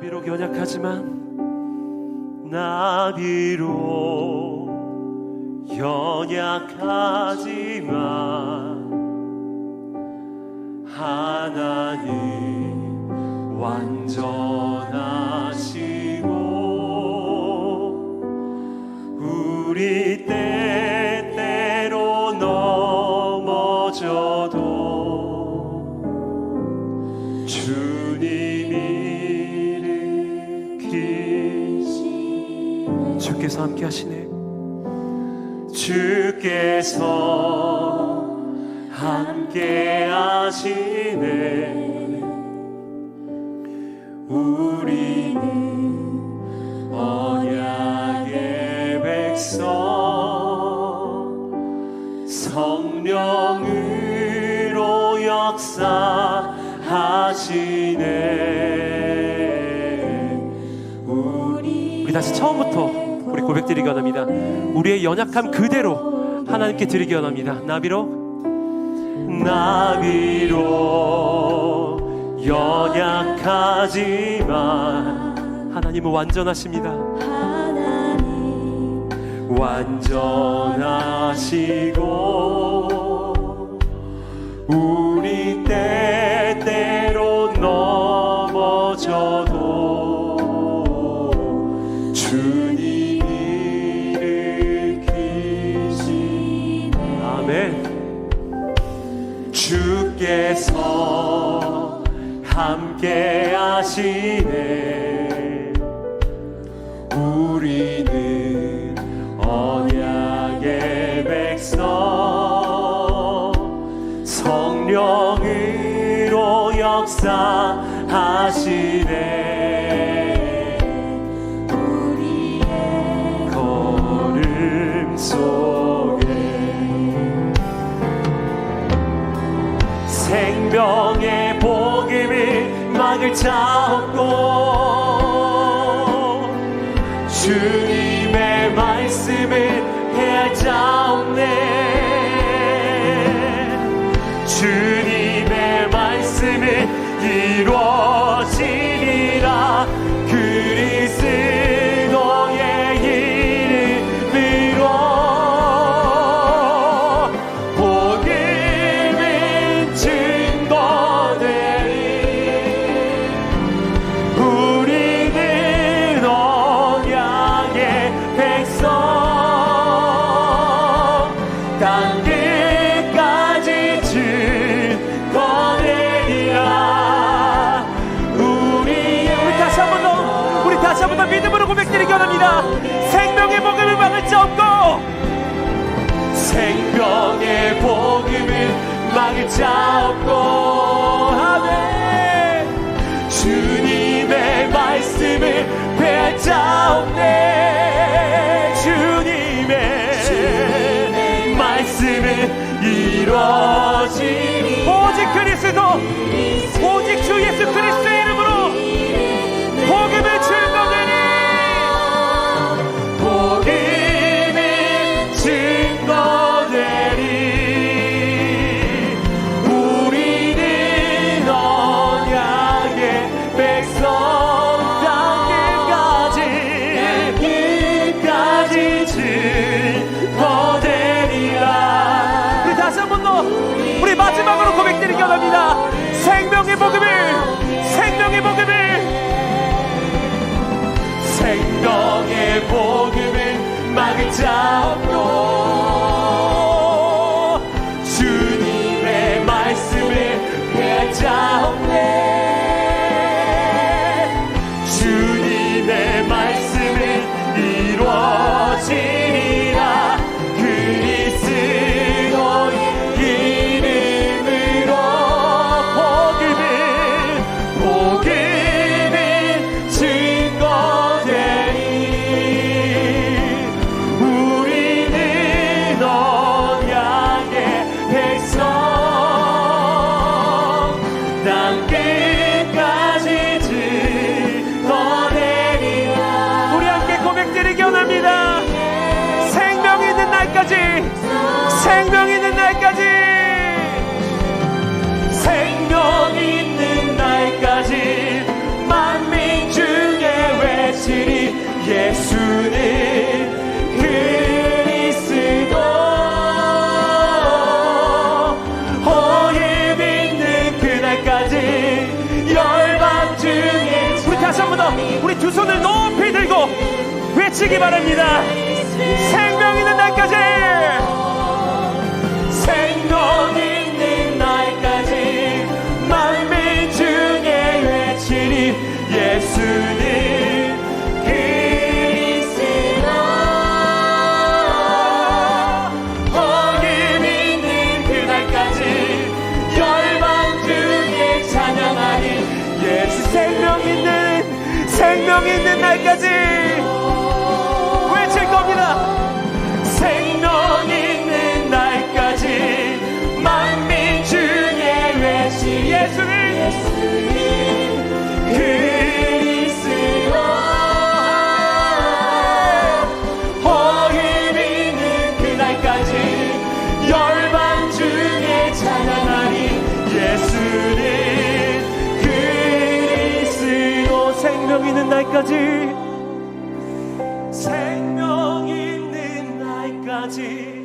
비록 연약하지만 나 비록 연약하지만 하나님 완전 주께서 함께 하시네. 주께서 함께 하시네. 우리는 언약의 백성 성령으로 역사하시네. 우리 다시 처음부터 드리기 원합니다. 우리의 연약함 그대로 하나님께 드리기 원합니다. 나비로 나비로 연약하지만 하나님은 완전하십니다. 완전하시고 우리 때때로 넘어져도 주께서 함께 하시네. 우리는 언약의 백성 성령으로 역사하시네. 우리의 걸음 속 생명의 복음을 막을 자 없고 주님의 말씀을 해할 자 원합니다. 생명의 복음을 막을 자 없고 생명의 복음을 막을 자 없고. 아멘. 주님의 말씀을 배할 자 없네. 주님의 말씀을 이루어지니 오직 그리스도 복음을 막을 자 없고 주님의 말씀을 피할 자 없네. 주님의 말씀을 이루어지 생명 있는 날까지 생명 있는 두 손을 높이 들고 외치기 바랍니다. 생명 있는 날까지 외칠 겁니다. 생명 있는 날까지 만민 중에 외치 예수님 예수님 생명 있는 날까지 생명 있는 날까지